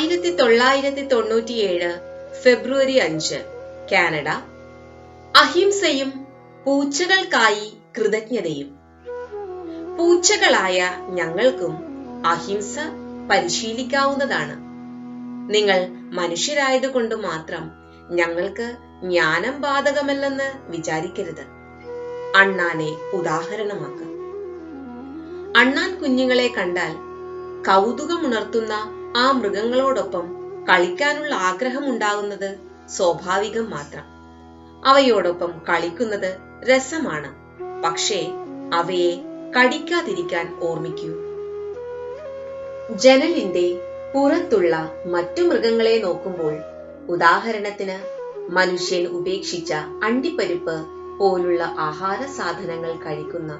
ആയിരത്തി തൊള്ളായിരത്തി തൊണ്ണൂറ്റിയേഴ് ഫെബ്രുവരി അഞ്ച് കാനഡ. അഹിംസയും പൂച്ചകൾക്കായി കൃതജ്ഞതയും. പൂച്ചകളായ ഞങ്ങൾക്കും അഹിംസ പരിശീലിക്കാവുന്നതാണ്. നിങ്ങൾ മനുഷ്യരായതുകൊണ്ട് മാത്രം ഞങ്ങൾക്ക് ജ്ഞാനം ബാധകമല്ലെന്ന് വിചാരിക്കരുത്. അണ്ണാനെ ഉദാഹരണമാക്കാം. അണ്ണാൻ കുഞ്ഞുങ്ങളെ കണ്ടാൽ കൗതുകമുണർത്തുന്ന ആ മൃഗങ്ങളോടൊപ്പം കളിക്കാനുള്ള ആഗ്രഹം ഉണ്ടാകുന്നത് സ്വാഭാവികം മാത്രം. അവയോടൊപ്പം കളിക്കുന്നത് രസമാണ്. പക്ഷേ അവയെ കടിക്കാതിരിക്കാൻ ഓർമ്മിക്കൂ. ജനലിന്റെ പുറത്തുള്ള മറ്റു മൃഗങ്ങളെ നോക്കുമ്പോൾ ഉദാഹരണത്തിന് മനുഷ്യൻ ഉപേക്ഷിച്ച അണ്ടിപ്പരിപ്പ് പോലുള്ള ആഹാര സാധനങ്ങൾ കഴിക്കുന്ന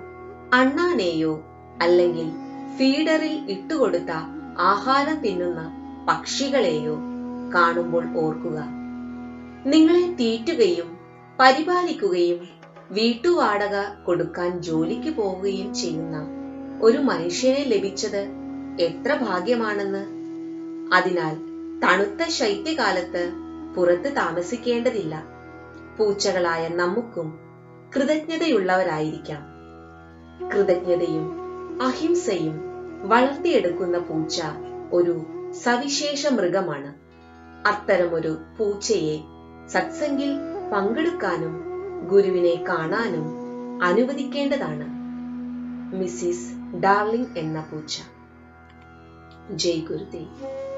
അണ്ണാനെയോ അല്ലെങ്കിൽ ഫീഡറിൽ ഇട്ടുകൊടുത്ത ആഹാരം തിന്നുന്ന പക്ഷികളെയോ കാണുമ്പോൾ ഓർക്കുക. നിങ്ങളെ തീറ്റുകയും പരിപാലിക്കുകയും വീട്ടുവാടക കൊടുക്കാൻ ജോലിക്ക് പോവുകയും ചെയ്യുന്ന ഒരു മനുഷ്യനെ ലഭിച്ചത് എത്ര ഭാഗ്യമാണെന്ന്. അതിനാൽ തണുത്ത ശൈത്യകാലത്ത് പുറത്ത് താമസിക്കേണ്ടതില്ല. പൂച്ചകളായ നമുക്കും കൃതജ്ഞതയുള്ളവരായിരിക്കാം. കൃതജ്ഞതയും അഹിംസയും വളർത്തിയെടുക്കുന്ന പൂച്ച ഒരു സവിശേഷ മൃഗമാണ്. അത്തരമൊരു പൂച്ചയെ സത്സംഗിൽ പങ്കെടുക്കാനും ഗുരുവിനെ കാണാനും അനുവദിക്കേണ്ടതാണ്. മിസ്സിസ് ഡാർലിംഗ് എന്ന പൂച്ച. ജയ് ഗുരുദേവ്.